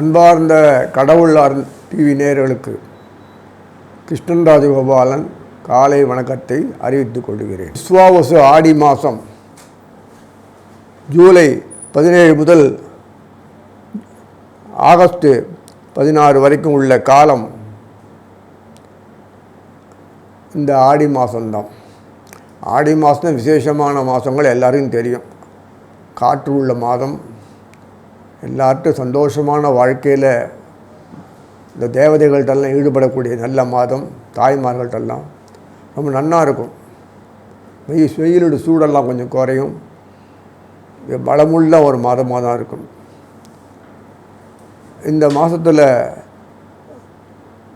அன்பார்ந்த கடவுளார் டிவி நேயர்களுக்கு கிருஷ்ணன் ராஜகோபாலன் காலை வணக்கத்தை அறிவித்துக் கொள்கிறேன். விஸ்வாவசு ஆடி மாதம் ஜூலை பதினேழு முதல் ஆகஸ்ட் பதினாறு வரைக்கும் உள்ள காலம் இந்த ஆடி மாதம்தான் ஆடி மாதம் விசேஷமான மாதங்கள் எல்லாருக்கும் தெரியும். காற்று உள்ள மாதம் எல்லார்ட்டும் சந்தோஷமான வாழ்க்கையில் இந்த தேவதைகள்கிட்டெல்லாம் ஈடுபடக்கூடிய நல்ல மாதம் தாய்மார்கள்ட்டெல்லாம் ரொம்ப நன்னாக இருக்கும். வெயில் வெயிலோட சூடெல்லாம் கொஞ்சம் குறையும். பலமுள்ள ஒரு மாதமாக தான் இருக்கும். இந்த மாதத்தில்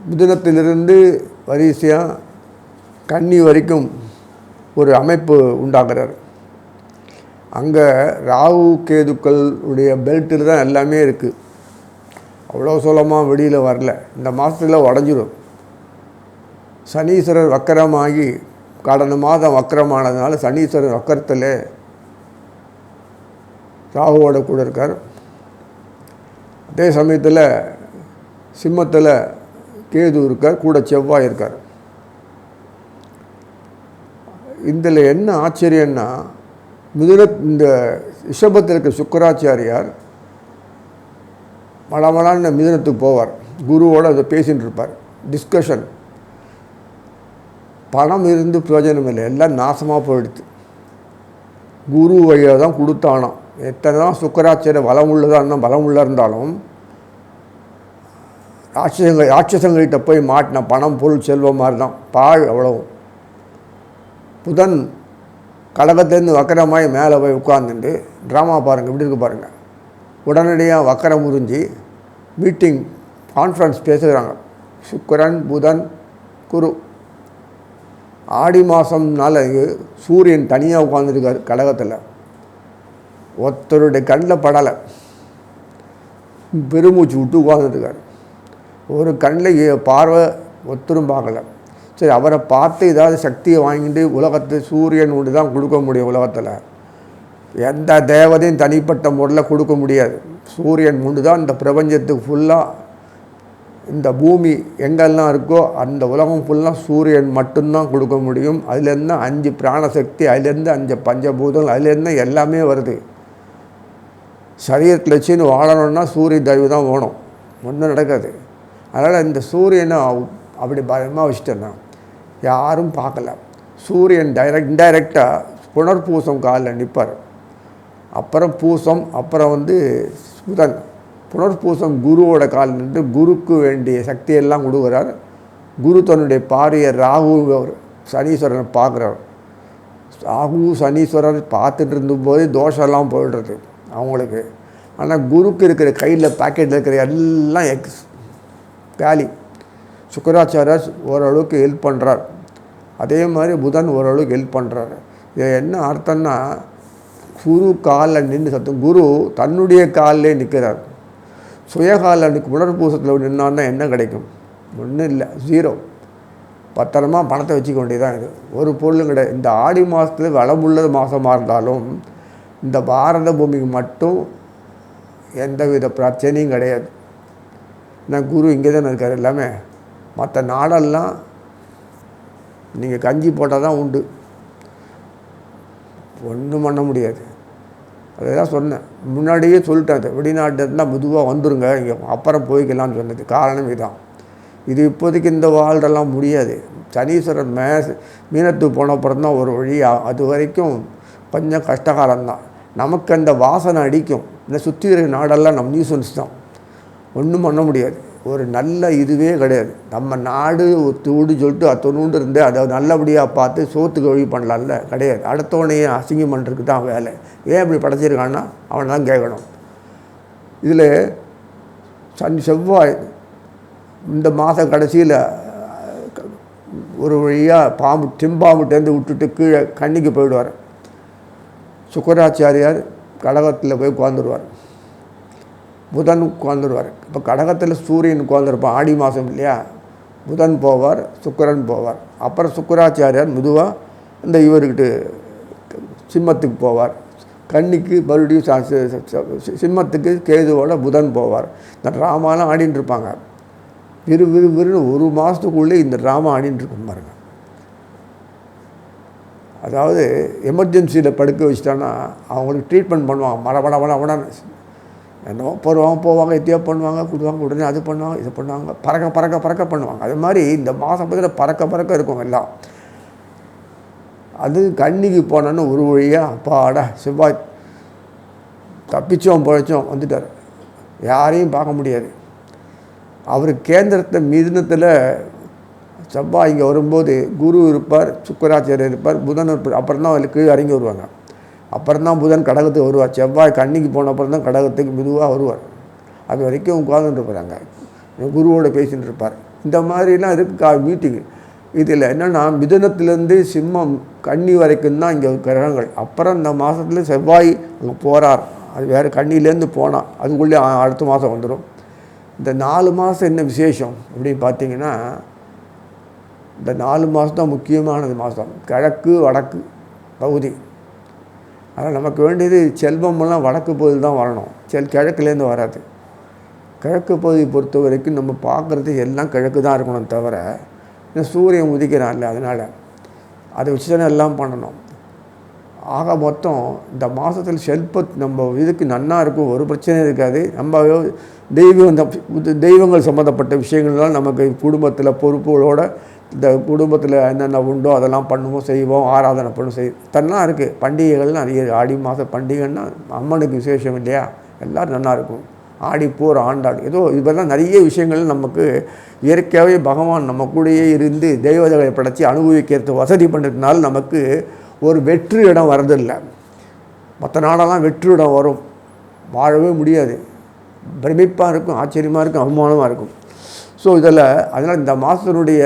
மிதுனத்திலிருந்து வரிசையாக கன்னி வரைக்கும் ஒரு அமைப்பு உண்டாகிறார் அங்கே ராகு கேதுக்களுடைய பெல்ட்டில் தான் எல்லாமே இருக்குது அவ்வளோ சுலமாக வெளியில் வரல. இந்த மாதத்தில் உடஞ்சிடும் சனீஸ்வரர் வக்கரமாகி கடந்த மாதம் வக்கரமானதுனால சனீஸ்வரர் வக்கரத்தில் ராகுவோட கூட இருக்கார். அதே சமயத்தில் சிம்மத்தில் கேது இருக்கார் கூட செவ்வாய் இருக்கார். இதில் என்ன ஆச்சரியன்னா மிதுன இந்த ரிஷபத்தில் இருக்க சுக்கராச்சாரியார் மலமலான்னு மிதுனத்துக்கு போவார். குருவோடு அதை பேசிகிட்டு இருப்பார். டிஸ்கஷன் பணம் இருந்து பிரயோஜனம் இல்லை. எல்லாம் நாசமாக போயிடுது. குரு வழியாக தான் கொடுத்தானோம். எத்தனை தான் சுக்கராச்சாரிய பலம் உள்ளதாக இருந்தால் பலம் உள்ள இருந்தாலும் ராட்சசங்கள் ராட்சசங்கள்கிட்ட போய் மாட்டின பணம் பொருள் செல்வம் மாதிரி தான். பாழ் அவ்வளவும் புதன் கடகத்துலேருந்து வக்கரமாய் மேலே போய் உட்காந்துட்டு ட்ராமா பாருங்கள் இப்படி இருக்கு பாருங்கள் உடனடியாக வக்கரம் முறிஞ்சி மீட்டிங் கான்ஃபரன்ஸ் பேசுகிறாங்க. சுக்கரன் புதன் குரு. ஆடி மாதம்னால சூரியன் தனியாக உட்காந்துருக்கார் கடகத்தில் ஒருத்தருடைய கண்ணில் படலை. பெருமூச்சு விட்டு உட்காந்துருக்கார் ஒரு கண்ணில் பார்வை ஒத்தரும் பார்க்கலை. சரி அவரை பார்த்து ஏதாவது சக்தியை வாங்கிட்டு உலகத்தை சூரியன் ஒன்று தான் கொடுக்க முடியும் உலகத்தில். எந்த தேவதையும் தனிப்பட்ட முறையில் கொடுக்க முடியாது. சூரியன் ஒன்று தான் இந்த பிரபஞ்சத்துக்கு ஃபுல்லாக இந்த பூமி எங்கெல்லாம் இருக்கோ அந்த உலகம் ஃபுல்லாக சூரியன் மட்டும்தான் கொடுக்க முடியும். அதுலேருந்து அஞ்சு பிராணசக்தி அதுலேருந்து அஞ்சு பஞ்சபூதங்கள் அதுலேருந்து எல்லாமே வருது. சரீரத்தில் வச்சுன்னு வாழணும்னா சூரிய தயவு தான் வேணும். ஒன்றும் நடக்காது. அதனால் இந்த சூரியனை அப்படி பயமாக வச்சுட்டேன்னா யாரும் பார்க்கல. சூரியன் டைரக்ட் இன்டைரக்டாக புனர்பூசம் காலில் நிற்பார் அப்புறம் பூசம் அப்புறம் வந்து புதன். புனர்பூசம் குருவோட கால் நின்று குருக்கு வேண்டிய சக்தியெல்லாம் கொடுக்குறார். குரு தன்னுடைய பாரிய ராகு அவர் சனீஸ்வரனை பார்க்குறார். ராகு சனீஸ்வரர் பார்த்துட்டு இருந்தபோதே தோஷம்லாம் போயிடுறது அவங்களுக்கு. ஆனால் குருக்கு இருக்கிற கையில் பாக்கெட்டில் இருக்கிற எல்லாம் எக்ஸ் காலி சுக்கராச்சாரியர் ஓரளவுக்கு ஹெல்ப் பண்ணுறார் அதே மாதிரி புதன் ஓரளவுக்கு ஹெல்ப் பண்ணுறாரு இது என்ன அர்த்தம்னா குரு காலில் நின்று சத்தம் குரு தன்னுடைய காலிலே நிற்கிறார் சுயகாலில் நிற்க புனர்பூசத்தில் நின்னான்னா என்ன கிடைக்கும்? ஒன்றும் இல்லை ஜீரோ பத்திரமா பணத்தை வச்சுக்க வேண்டியதான் இது. ஒரு பொருளும் கிடையாது. இந்த ஆடி மாதத்தில் வளமுள்ள மாதமாக இருந்தாலும் இந்த பாரத பூமிக்கு மட்டும் எந்தவித பிரச்சனையும் கிடையாது. நான் குரு இங்கே தானே இருக்கார் எல்லாமே. மற்ற நாடெல்லாம் நீங்கள் கஞ்சி போட்டால் தான் உண்டு. ஒன்றும் பண்ண முடியாது. அதுதான் சொன்னேன். முன்னாடியே சொல்லிட்டேன் அது. வெளிநாட்டில் இருந்தால் மெதுவாக வந்துருங்க. இங்கே அப்புறம் போய்க்கலாம்னு சொன்னது. காரணம் இதுதான் இது இப்போதைக்கு இந்த வாழ்றெல்லாம் முடியாது. சனீஸ்வரன் மே மீனத்துக்கு போன அப்புறம் தான் ஒரு வழி. அது வரைக்கும் கொஞ்சம் கஷ்டகாலம்தான். நமக்கு அந்த வாசனை அடிக்கும். இந்த சுற்றி இருக்கிற நாடெல்லாம் நம்ம நியூசன்ஸ் தான் ஒன்றும் பண்ண முடியாது. ஒரு நல்ல இதுவே கிடையாது. நம்ம நாடு ஒத்துவிடு தூடு சொல்லிட்டு அத்தொண்டு இருந்து அதை நல்லபடியாக பார்த்து சோத்துக்கு வழி பண்ணலாம்ல? கிடையாது. அடுத்தவனையும் அசிங்கம் பண்ணுறதுக்கு தான் வேலை. ஏன் இப்படி படைச்சிருக்கான்னா அவனை தான் கேட்கணும். இதில் சனி செவ்வாய் இந்த மாதம் கடைசியில் ஒரு வழியாக பாம்பு திம்பாம்புட்டேருந்து விட்டுட்டு கீழே கன்னிக்கு போயிடுவார். சுக்கராச்சாரியார் கடகத்தில் போய் உட்காந்துருவார். புதன் உட்கார்ந்துருவார். இப்போ கடகத்தில் சூரியன் உட்காந்துருப்பான் ஆடி மாதம் இல்லையா? புதன் போவார் சுக்கரன் போவார். அப்புறம் சுக்கராச்சாரியார் மெதுவாக இந்த இவர்கிட்ட சிம்மத்துக்கு போவார். கன்னிக்கு மறுபடியும் சிம்மத்துக்கு கேதுவோட புதன் போவார். இந்த ட்ராமாலாம் ஆடின்னு இருப்பாங்க. விறு விறு விறுன்னு ஒரு மாதத்துக்குள்ளே இந்த ட்ராமா ஆடின்னு இருக்கும் பாருங்க. அதாவது எமர்ஜென்சியில் படுக்க வச்சிட்டான்னா அவங்களுக்கு ட்ரீட்மெண்ட் பண்ணுவாங்க. மட மட மட மடன்னு என்னவோ போடுவாங்க போவாங்க எத்தையோ பண்ணுவாங்க கொடுவாங்க உடனே அது பண்ணுவாங்க இது பண்ணுவாங்க பறக்க பறக்க பறக்க பண்ணுவாங்க. அது மாதிரி இந்த மாதம் பக்கத்தில் பறக்க பறக்க இருக்கும் எல்லாம். அது கண்ணிக்கு போனோன்னு ஒரு வழியாக அப்பாடா செவ்வாய் தப்பிச்சோம் பிழைச்சோம் வந்துட்டார். யாரையும் பார்க்க முடியாது. அவர் கேந்திரத்தை மிதினத்தில் செவ்வாய் இங்கே வரும்போது குரு இருப்பார் சுக்கராச்சாரியர் இருப்பார் புதன் இருப்பார் அப்புறம் தான் அவருக்கு இறங்கி வருவாங்க. அப்புறம் தான் புதன் கடகத்துக்கு வருவார். செவ்வாய் கன்னிக்கு போன அப்புறம் தான் கடகத்துக்கு மெதுவாக வருவார். அது வரைக்கும் உட்காந்துட்டு இருப்பாங்க குருவோட பேசிட்டு இருப்பார். இந்த மாதிரிலாம் இருக்கு கா மீட்டிங்கு இதில் என்னென்னா மிதுனத்திலேருந்து சிம்மம் கன்னி வரைக்கும் தான் இங்கே கிரகங்கள். அப்புறம் இந்த மாதத்தில் செவ்வாய் அங்கே போகிறார் அது வேறு கண்ணிலேருந்து போனால் அதுக்குள்ளே அடுத்த மாதம் வந்துடும் இந்த நாலு மாதம் என்ன விசேஷம் அப்படின்னு பார்த்தீங்கன்னா இந்த நாலு மாதம் தான் முக்கியமானது மாதம் கிழக்கு வடக்கு பகுதி. ஆனால் நமக்கு வேண்டியது செல்வமெல்லாம் வடக்கு பகுதி தான் வரணும். செல் கிழக்குலேருந்து வராது. கிழக்கு பகுதியை பொறுத்த வரைக்கும் நம்ம பார்க்குறது எல்லாம் கிழக்கு தான் இருக்கணும் தவிர இந்த சூரியன் உதிக்கிறான்ல அதனால் அதை வச்சு தானே எல்லாம் பண்ணணும். ஆக மொத்தம் இந்த மாதத்தில் செல்ப நம்ம இதுக்கு நன்னா இருக்கும் ஒரு பிரச்சனையும் இருக்காது. நம்ம தெய்வம் இந்த தெய்வங்கள் சம்மந்தப்பட்ட விஷயங்கள்லாம் நமக்கு குடும்பத்தில் பொறுப்புகளோட இந்த குடும்பத்தில் என்னென்ன உண்டோ அதெல்லாம் பண்ணுவோம் செய்வோம் ஆராதனை பண்ணுவோம் செய் தன்னெலாம் இருக்குது பண்டிகைகள் நிறைய ஆடி மாத பண்டிகைன்னா அம்மனுக்கு விசேஷம் இல்லையா? எல்லோரும் நல்லா இருக்கும். ஆடி போர் ஆண்டாடு ஏதோ இதெல்லாம் நிறைய விஷயங்கள் நமக்கு இயற்கையாகவே பகவான் நம்ம கூடயே இருந்து தெய்வதைகளை படைச்சி அனுபவிக்கிறது வசதி பண்ணுறதுனால நமக்கு ஒரு வெற்று இடம் வரதில்லை மற்ற நாடெல்லாம் வெற்று இடம் வரும். வாழவே முடியாது. பிரமிப்பாக இருக்கும் ஆச்சரியமாக இருக்கும் அவமானமாக இருக்கும். ஸோ இதில் அதனால் இந்த மாதத்தினுடைய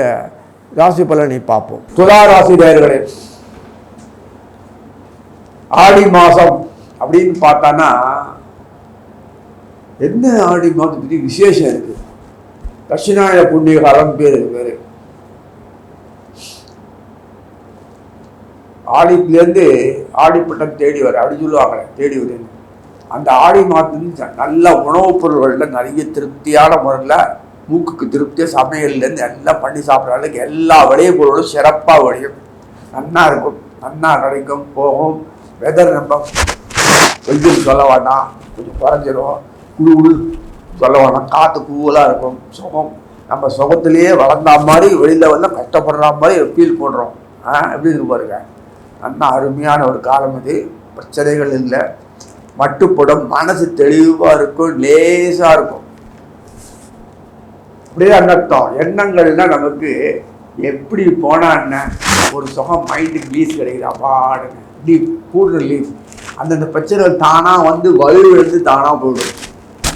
ராசி பலனை பார்ப்போம். துலா ராசி நேர்களே ஆடி மாதம் அப்படின்னு பார்த்தான்னா என்ன ஆடி மாதத்துக்கு விசேஷம் இருக்குது தட்சிணாய புண்ணிய காலம் பேர் பேர் ஆடிப்புலேருந்து ஆடிப்பட்டம் தேடி வர அப்படி சொல்லுவாங்க தேடி வருது அந்த ஆடி மாதத்துல நல்ல உணவுப் பொருள்களில் நிறைய திருப்தியான முறையில் மூக்குக்கு திருப்தியாக சமையல்லேருந்து எல்லாம் பண்ணி சாப்பிட்ற அளவுக்கு எல்லா விளைய பொருளும் சிறப்பாக விளையும் நன்னா இருக்கும். நன்னா கிடைக்கும். போகும். வெதர் நம்ம வெயில் சொல்ல வேண்டாம் கொஞ்சம் குறைஞ்சிரும். குழு குழு சொல்ல வேண்டாம் காற்று கூவலாக இருக்கும். சுகம். நம்ம சுகத்திலேயே வளர்ந்தா மாதிரி வெளியில் வந்து கஷ்டப்படுற மாதிரி ஃபீல் பண்ணுறோம் ஆ எப்படி இருக்கு பாருங்க. நல்லா அருமையான ஒரு காலம் இது. பிரச்சனைகள் இல்லை. மட்டுப்படும் மனசு தெளிவாக இருக்கும் லேசாக இருக்கும். அப்படியே அந்த அர்த்தம் நமக்கு எப்படி போனால் என்ன? ஒரு சுகம் மைண்டுக்கு லீஸ் கிடைக்குது. அப்பாடுங்க லீவ் கூடுதல் லீவ் அந்தந்த பிரச்சனைகள் தானாக வந்து வலுவிழந்து தானாக போயிடும்.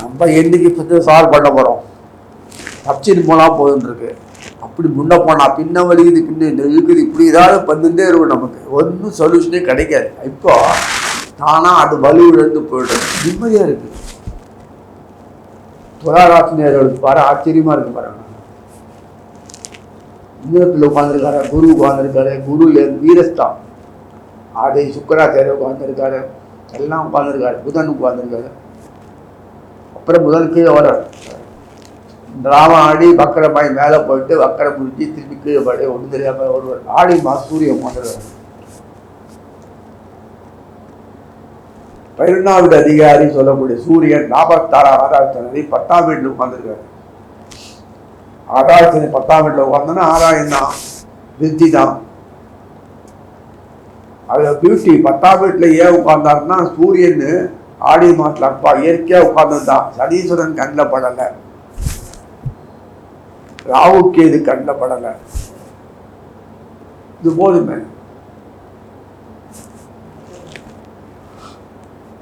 நம்ம என்றைக்கு பிரச்சனை சால்வ் பண்ண போகிறோம் தப்பிச்சுட்டு போனால் போதுன்னு இருக்குது அப்படி முன்ன போனால் பின்ன வலிக்குது பின்ன இருக்குது இப்படி ஏதாவது வந்துட்டே இருக்கும் நமக்கு. ஒன்றும் சொல்யூஷனே கிடைக்காது. இப்போ தானாக அது வலுவிழந்து போயிடும் நிம்மதியாக இருக்குது துளாராசினியர்களுக்கு பாரு ஆச்சரியமா இருக்கு பாருங்க இன்னத்தில் உட்காந்துருக்காரு குரு உட்காந்துருக்காரு குரு வீரஸ்தான். ஆதை சுக்கராச்சாரிய உட்காந்துருக்காரு எல்லாம் உட்காந்துருக்காரு புதன் உட்காந்துருக்காரு அப்புறம் புதன் கீழே வர்றார் டிராமா ஆடி வக்கரமாய் மேலே போயிட்டு வக்கரம் முடிச்சு திருப்பி கீழே படி ஒன்று தெரியாம ஒருவர் ஆடி மா சூரியன் உட்காந்துருக்காரு பைரனாவிட அதிகாரி சொல்லக்கூடிய சூரியன் நாற்பத்தாறாம் ஆராய்ச்சி பத்தாம் வீட்டில் உட்காந்துருக்காரு ஆராய்ச்சி பத்தாம் வீட்டில் உட்காந்தோன்னா ஆராயம் தான் விருத்தி தான் அது பியூட்டி பத்தாம் வீட்டில் ஏன் உட்கார்ந்தாருன்னா சூரியன் ஆடி மாட்டில் அப்பா இயற்கையாக உட்கார்ந்தது தான் சனீஸ்வரன் கண்ணில் படலை. ராவுக்கு இது கண்டப்படலை. படலை இது போதுமே.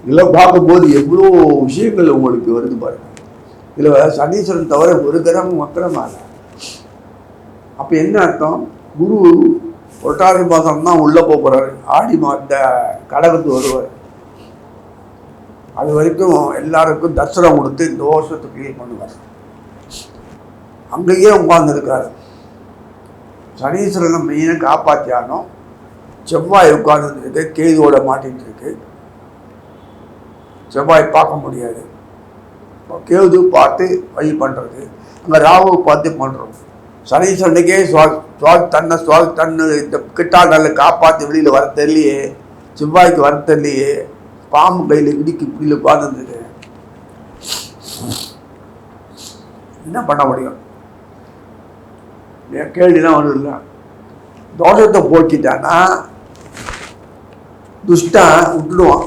இதெல்லாம் பார்க்கும்போது எவ்வளோ விஷயங்கள் உங்களுக்கு வருது பாருங்க. இதில் சனீஸ்வரன் தவிர ஒரு கிரகம் மக்கரமாக அப்போ என்ன அர்த்தம்? குரு ஒட்டாரி மாதம் தான் உள்ளே போகிறாரு ஆடி மாத கடகத்து வருவார். அது வரைக்கும் எல்லாருக்கும் தர்சனம் கொடுத்து இந்த வருஷத்தை கிளியர் பண்ணுவார். அங்கேயே உட்கார்ந்துருக்காரு சனீஸ்வரனை மெயினாக காப்பாற்றியானோ செவ்வாய் உட்கார்ந்துருக்கு கேதுவோட மாட்டிகிட்டு இருக்கு செவ்வாய் பார்க்க முடியாது. கேது பார்த்து வழி பண்ணுறது அங்கே ராகு பார்த்து பண்ணுறோம் சனீஸ்வரனுக்கே சுவா தன்னை சுவா தன்னு இந்த கிட்டால் நல்ல காப்பாற்றி வெளியில் வர தெரியலையே. செவ்வாய்க்கு வர தெரியலையே. பாம்பு கையில் இடிக்கு இப்படியில் உட்காந்துருந்தது என்ன பண்ண முடியும்? கேள்விலாம் ஒன்றும் இல்லை. தோஷத்தை போக்கிட்டானா துஷ்டன் விட்டுடுவான்.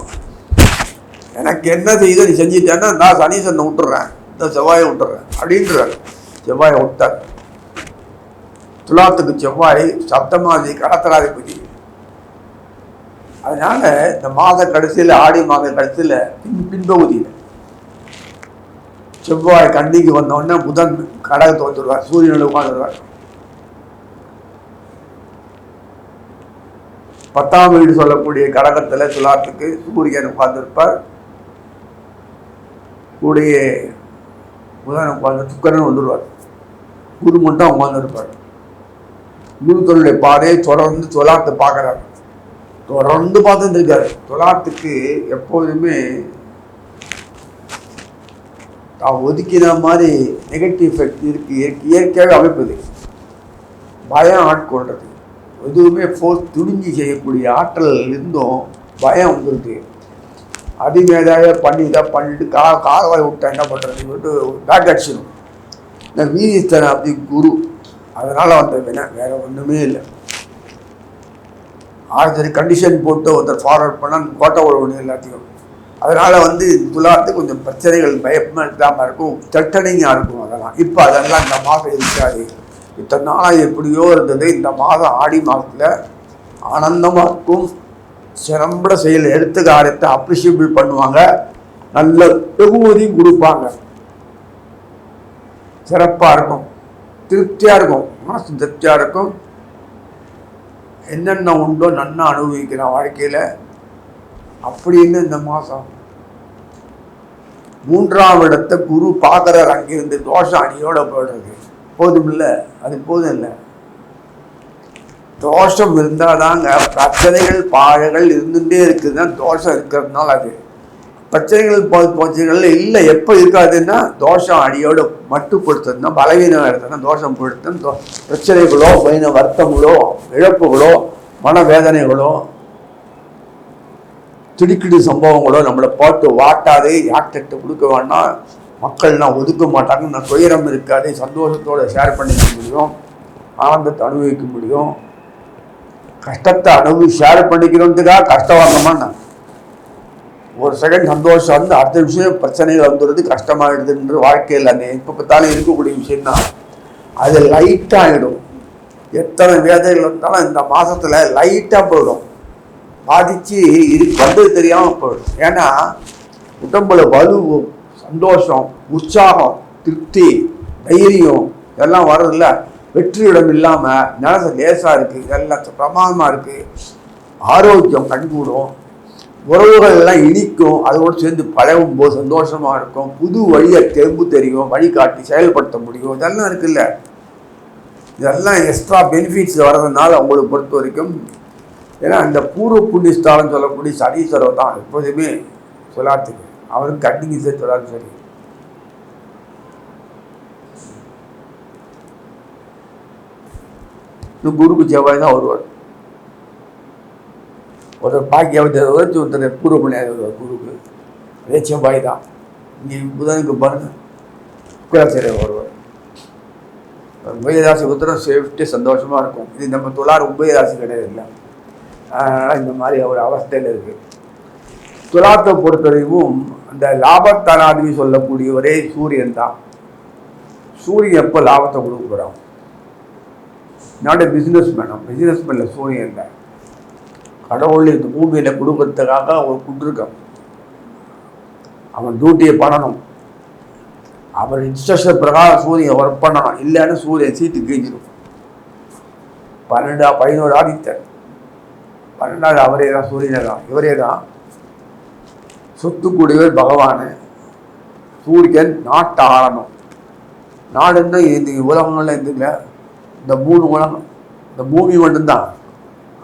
எனக்கு என்ன செய்யுதோ நீ செஞ்சுட்டேன்னா நான் சனீசனை விட்டுறேன். இந்த செவ்வாயை விட்டுறேன். அப்படின்றார். செவ்வாயை விட்டார். துலாத்துக்கு செவ்வாய் சப்தமாதி கடத்தலாதிபதி அதனால இந்த மாத கடைசியில் ஆடி மாத கடைசியில் பின் பின்பகுதியில் செவ்வாய் கண்டிக்கு வந்த உடனே புதன் கடகத்தை வந்துடுவார் சூரியனில் உட்காந்துருவார் பத்தாம் வீடு சொல்லக்கூடிய கடகத்தில் துலாத்துக்கு சூரியன் உட்கார்ந்துருப்பார். கூடிய புதன் உட்கார்ந்து சுக்கரன் வந்துடுவார் குரு மட்டும் உட்கார்ந்துருப்பார். குருத்தனுடைய பாதையை தொடர்ந்து துலாத்தை பார்க்குறாரு. தொடர்ந்து பார்த்துட்டு இருக்காரு. துலாத்துக்கு எப்போதுமே தான் ஒதுக்கின மாதிரி நெகட்டிவ் எஃபெக்ட் இருக்கு. இயற்கை- இயற்கையாகவே அமைப்புது. பயம் ஆட்கொள்றது. எதுவுமே ஃபோர்ஸ் துணிஞ்சு செய்யக்கூடிய ஆற்றல் இருந்தும். பயம் வந்துருக்கு அதிமேதாக பண்ணி தான் பண்ணிட்டு கா காலவாய் விட்டா என்ன பண்ணுறது சொல்லிட்டு பேக் அடிச்சிடும் இந்த வீரிஸ்தன் அப்படி குரு. அதனால் வந்த வினை வேறு ஒன்றுமே இல்லை. ஆயிரத்தி கண்டிஷன் போட்டு ஒருத்தர் ஃபார்வர்ட் பண்ணால் கோட்டை ஒன்று எல்லாத்தையும் அதனால் வந்து துலாத்து கொஞ்சம் பிரச்சனைகள் பயமாக இல்லாமல் இருக்கும். தட்டனிங்காக இருக்கும் அதெல்லாம். இப்போ அதெல்லாம் இந்த மாதம் இருக்காது. இத்தனை நாளாக எப்படியோ இருந்தது. இந்த மாதம் ஆடி மாதத்தில் ஆனந்தமாக இருக்கும் சிறம்பட செயல் எடுத்து காரியத்தை அப்ரிஷியபிள் பண்ணுவாங்க. நல்ல வெகுமதியும் கொடுப்பாங்க. சிறப்பாக இருக்கும். திருப்தியாக இருக்கும். மனசு திருப்தியாக இருக்கும். என்னென்ன உண்டோ நன்னா அனுபவிக்கிறேன் வாழ்க்கையில் அப்படின்னு இந்த மாதம்? மூன்றாம் இடத்தை குரு பார்க்குறார் அங்கிருந்து தோஷம் அணியோட போடுறது போதும் இல்லை அது போதும் இல்லை தோஷம் இருந்தால் தாங்க பிரச்சனைகள் பாழைகள் இருந்துகிட்டே இருக்குதுன்னா தோஷம் இருக்கிறதுனால அது. பிரச்சனைகள் பிரச்சனைகள் இல்லை. எப்போ இருக்காதுன்னா தோஷம் அடியோட மட்டுப்படுத்துறதுனா பலவீனம் எடுத்ததுன்னா தோஷம் படுத்தும் தோ- பிரச்சனைகளோ பயின வருத்தங்களோ இழப்புகளோ மனவேதனைகளோ திடுக்கிடு சம்பவங்களோ நம்மளை போட்டு வாட்டாது யார்கிட்ட கொடுக்க வேண்டாம் மக்கள்லாம் ஒதுக்க மாட்டாங்க நான் துயரம் இருக்காது சந்தோஷத்தோடு ஷேர் பண்ணிக்க முடியும் ஆனந்தத்தை அனுபவிக்க முடியும். கஷ்டத்தை அனுபவி ஷேர் பண்ணிக்கிறதுக்காக கஷ்டம் வாங்கம்மா ஒரு செகண்ட் சந்தோஷம் வந்து அடுத்த விஷயம் பிரச்சனைகள் வந்துடுறது கஷ்டமாகிடுதுன்ற வாழ்க்கையில் அந்த இப்போ பார்த்தாலும் இருக்கக்கூடிய விஷயந்தான் அது லைட்டாகிடும் எத்தனை வேதைகள் இருந்தாலும் இந்த மாதத்தில் லைட்டாக போயிடும். பாதித்து இது வந்தது தெரியாமல் போயிடும். ஏன்னா உடம்புல வலு சந்தோஷம் உற்சாகம் திருப்தி தைரியம் இதெல்லாம் வர்றதில்ல வெற்றியிடம் இல்லாமல் நிலச லேசாக இருக்குது இதெல்லாம் பிரமாதமாக இருக்குது ஆரோக்கியம் கண்கூடும். உறவுகள் எல்லாம் இனிக்கும். அதோடு சேர்ந்து பழகும் போது சந்தோஷமாக இருக்கும். புது வழியை தெம்பு தெரியும். வழிகாட்டி செயல்படுத்த முடியும். இதெல்லாம் இருக்குல்ல. இதெல்லாம் எக்ஸ்ட்ரா பெனிஃபிட்ஸ் வர்றதுனால உங்களுக்கு பொறுத்த வரைக்கும் ஏன்னா இந்த பூர்வ புண்ணியஸ்தானம் சொல்லக்கூடிய சனீஸ்வரர் தான் எப்போதுமே சொல்லாத்துக்கு. அவருக்கு கட்டிங் சேர்த்துறாரு சரி. குருக்கு செவ்வாய் தான் வருவார் ஒருத்தர் பாக்கியாவதி வருவார் ஒருத்தர் பூர்வ புண்ணியாதி வருவார் குருக்கு. அதே செவ்வாய் தான். இங்கே புதனுக்கு பாருங்க சுக்கராச்சாரியர் வருவார் உபயராசி உத்தரம் சேஃப்டி சந்தோஷமாக இருக்கும். இது நம்ம துளார் உபயராசி கிடையாது இல்லை. அதனால் இந்த மாதிரி ஒரு அவஸ்தையில் இருக்குது துலாத்தை பொறுத்தவரைக்கும் அந்த லாபத்தனாதிபதி சொல்லக்கூடியவரே சூரியன் தான். சூரியன் எப்போ லாபத்தை கொடுக்க என்னோட நாடு பிஸ்னஸ் மேனம் பிஸ்னஸ் மேனில் சூரியன் இல்லை. கடவுள் இந்த பூமியில் கொடுக்கறதுக்காக அவன் கொடுத்துருக்கான். அவன் டியூட்டியை பண்ணணும். அவர் இன்ஸ்ட்ரக்ஷன் பிரகாரம் சூரியன் ஒர்க் பண்ணணும். இல்லைன்னு சூரியன் சீட்டு கீஞ்சிடும் பன்னெண்டா பதினோரு ஆதித்தர் பன்னெண்டாவது அவரே தான் சூரியனே தான். இவரே தான் சொத்துக்கூடியவர் பகவான் சூரியன் நாட்டை நாடுன்னா இந்த உலகங்கள்லாம் எது இல்லை. இந்த மூணு உலகம் இந்த பூமி மட்டும்தான்.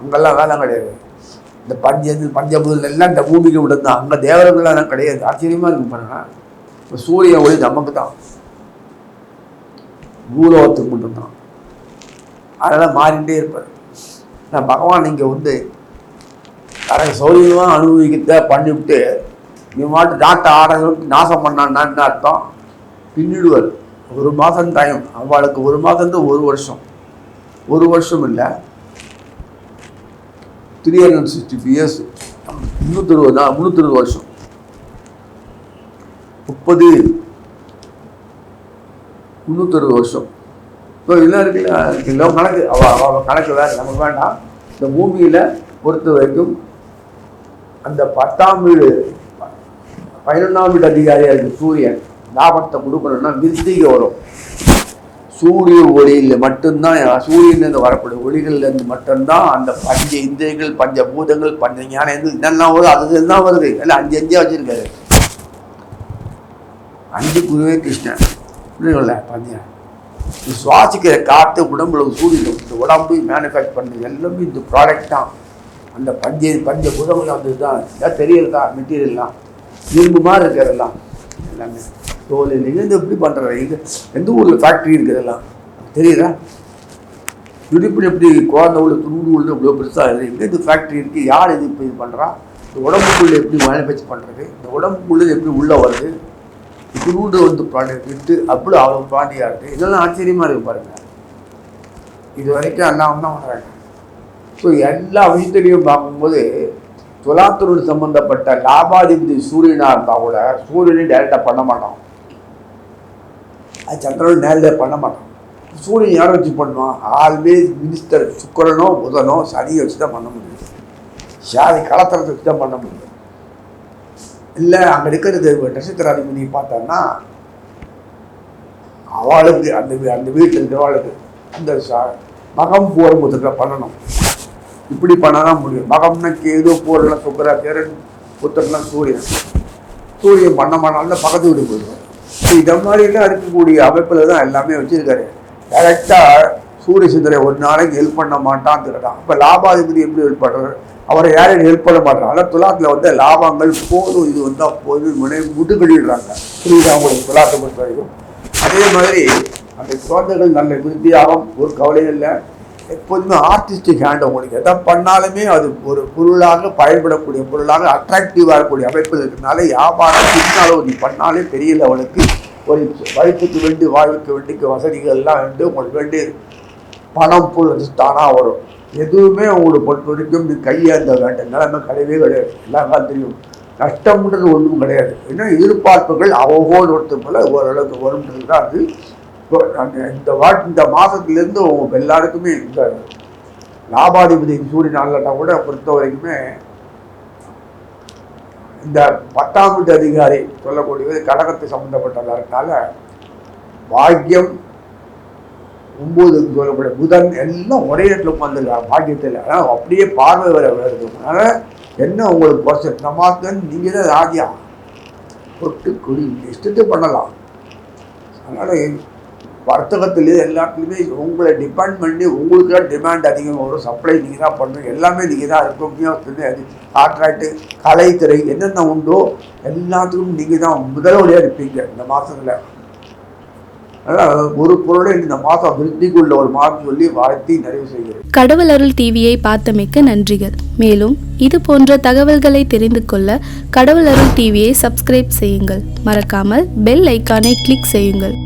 அங்கெல்லாம் வேலை கிடையாது. இந்த பஞ்ச பஞ்சபூதம் எல்லாம் இந்த பூமிக்கு மட்டும்தான். அங்கே தேவர்களெல்லாம் கிடையாது. ஆச்சரியமாக இருக்கு பாருங்க. இப்போ சூரிய ஒளி நமக்கு தான் பூலோகத்துக்கு மட்டும்தான். அதெல்லாம் மாறிட்டே இருப்பார். நான் பகவான் இங்கே வந்து தனக்கு சௌரியமாக அனுபவிக்கிறத பண்ணிவிட்டு இவன் மாட்டு நாட்டை ஆடகளுக்கு நாசம் பண்ணான்னா என்ன அர்த்தம்? பின்னிடுவர். ஒரு மாதம் டைம் அவளுக்கு ஒரு மாதம் ஒரு வருஷம். ஒரு வருஷம் இல்லை. த்ரீ ஹண்ட்ரட் சிக்ஸ்டி இயர்ஸ் முந்நூற்றி இருபது நாள் முந்நூற்றி இருபது வருஷம். முப்பது. முந்நூற்றி இருபது வருஷம். இப்போ இதெல்லாம் இருக்குல்ல கணக்கு. அவ அவள் கணக்கு வேறு. நமக்கு வேண்டாம். இந்த பூமியில் பொறுத்த வரைக்கும் அந்த பத்தாம் வீடு பதினொன்றாம் வீடு அதிகாரியாக இருக்கு சூரியன் லாபத்தை கொடுக்கணும்னா விருத்திக்கு வரும். சூரிய ஒளியில் மட்டும்தான் சூரியன்லேருந்து வரக்கூடிய ஒளிகள்லேருந்து மட்டும்தான் அந்த பஞ்ச இந்திரியங்கள் பஞ்ச பூதங்கள் பஞ்ச ஞானம் எது இதெல்லாம் வரும். அது தான் வருது. எல்லாம் அஞ்சு அஞ்சா வச்சுருக்காரு. அஞ்சு குருவே கிருஷ்ணன். புரியுங்கள இது சுவாசிக்கிற காற்று உடம்புல சூரியன் இந்த உடம்பு மேனுஃபேக்சர் பண்ணுறது எல்லாமே இந்த ப்ராடக்ட் தான். அந்த பஞ்ச பஞ்ச பூதங்கள் வந்து தான் இதான் தெரியறதா மெட்டீரியல்லாம் இரும்பு மாதிரி இருக்கிறதெல்லாம் எல்லாமே. தோல் இருந்து எப்படி பண்ணுற எங்கே எந்த ஊரில் ஃபேக்ட்ரி இருக்கிறதெல்லாம் தெரியுதா? துடிப்பு எப்படி குழந்தை உள்ள துண்டு உள்ள இவ்வளோ பெருசாக இருக்குது எங்கே இது ஃபேக்ட்ரி இருக்குது யார் இது இப்போ இது பண்ணுறா இந்த உடம்புக்குள்ளே எப்படி மேனுஃபேக்சர் பண்ணுறது இந்த உடம்புக்குள்ளே எப்படி உள்ளே வருது? துண்டு வந்து ப்ராடக்ட் விட்டு அப்படி அவ்வளோ ப்ராண்டியாக இருக்குது இதெல்லாம் ஆச்சரியமாக இருக்குது பாருங்கள் இது வரைக்கும் எல்லாம் தான் வராங்க. ஸோ எல்லா விஷயத்திலையும் பார்க்கும்போது துலாத்துருள் சம்பந்தப்பட்ட லாபாதிபதி சூரியனாக இருந்தால் கூட சூரியனையும் டேரெக்டாக பண்ண மாட்டோம் அது சந்திரனும் நேரடியாக பண்ண மாட்டோம் சூரியன் யாரை வச்சு பண்ணுவான்? ஆல்வேஸ் மினிஸ்டர் சுக்கரனோ புதனோ சனியை வச்சு தான் பண்ண முடியும். சாதி கலத்தரத்தை வச்சு தான் பண்ண முடியும். இல்லை அங்கே இருக்கிறது நட்சத்திர அதிபதி பார்த்தோன்னா அவளுக்கு அந்த அந்த வீட்டில் இருக்கிறவளுக்கு அந்த சா மகம் போர் பண்ணணும். இப்படி பண்ணாதான் முடியும். மகம்னா கேது போர்லாம் சுக்கரா சேரன் புத்தர்லாம் சூரியன். சூரியன் பண்ண மாட்டாலும் பக்கத்து வீடு போயிடுவார் இதை மாதிரிலாம் இருக்கக்கூடிய அமைப்பில் தான் எல்லாமே வச்சுருக்காரு. கரெக்டாக சூரிய சந்திரை ஒரு நாளைக்கு ஹெல்ப் பண்ண மாட்டான் திருடான் அப்போ லாபாதிபதி எப்படி ஹெல்ப் பண்ணுறாரு அவரை யாரையும் ஹெல்ப் பண்ண மாட்டாங்க ஆனால் துலாத்தில் வந்து லாபங்கள் போதும் இது வந்தால் போதும் முனை முட்டுக்கடிடுறாங்க புரியுதா அவங்களுக்கு துலாத்தை பொறுத்த வரைக்கும்? அதே மாதிரி அந்த குழந்தைகள் நல்ல விருத்தியாகும் ஒரு கவலையும் இல்லை. எப்போதுமே ஆர்டிஸ்டிக் ஹேண்ட் உங்களுக்கு எதை பண்ணாலுமே அது ஒரு பொருளாக பயன்படக்கூடிய பொருளாக அட்ராக்டிவாக இருக்கக்கூடிய அமைப்பு இருக்கிறனால வியாபாரம் சின்ன நீ பண்ணாலே பெரிய லெவலுக்கு ஒரு வயிற்றுக்கு வேண்டி வாழ்வுக்கு வேண்டிக்கு வசதிகள் எல்லாம் வேண்டு உங்களுக்கு வேண்டி பணம் புல் தானாக வரும். எதுவுமே உங்களுக்கு பொறுத்த வரைக்கும் நீ கையேந்த வேண்டாம் நிலைமை கிடையவே கிடையாது. எல்லாம் தெரியும் நஷ்டம்ன்றது ஒன்றும் கிடையாது. ஏன்னா எதிர்பார்ப்புகள் அவ்வளோ ஒருத்தர் போல ஓரளவுக்கு வரும்ன்றது தான் அது. இந்த வாட் இந்த மாதத்துலேருந்து எல்லாருக்குமே இந்த லாபாதிபதி சூரிய நாளில் கூட பொறுத்த வரைக்குமே இந்த பத்தாம் வீட்டு அதிகாரி சொல்லக்கூடியது கடகத்தை சம்மந்தப்பட்டதாக இருக்கனால பாக்கியம் ஒம்பதுன்னு சொல்லக்கூடிய புதன் எல்லாம் ஒரே இடத்துல உட்காந்துருக்காங்க பாக்கியத்தில். ஆனால் அப்படியே பார்வை வர வருது. அதனால் என்ன உங்களுக்கு பர்சன் இந்த மாதம் நீங்கள் தான் ராஜா பொட்டு குடி இஷ்டத்தை பண்ணலாம். அதனால் வர்த்தகத்திலே எல்லாத்துலேயுமே உங்களை டிபெண்ட் பண்ணி உங்களுக்கு தான் டிமாண்ட் அதிகம். வரும் சப்ளை நீங்கள் தான் பண்ணுங்க எல்லாமே நீங்கள் தான் இருக்கும் விநியோகத்துலேருந்து அது கான்ட்ராக்டு கலைத்துறை என்னென்ன உண்டோ எல்லாத்துக்கும் நீங்கள் தான் முதல்வழியாக இருப்பீங்க இந்த மாதத்தில் ஒரு பொருளை இந்த மாதம் விருத்திக்குள்ள ஒரு மாதம் சொல்லி வாழ்த்தி நிறைவு செய்கிறேன். கடவுள் அருள் டிவியை பார்த்தமைக்க நன்றிகள். மேலும் இது போன்ற தகவல்களை தெரிந்து கொள்ள கடவுள் அருள் டிவியை சப்ஸ்கிரைப் செய்யுங்கள். மறக்காமல் பெல் ஐக்கானை கிளிக் செய்யுங்கள்.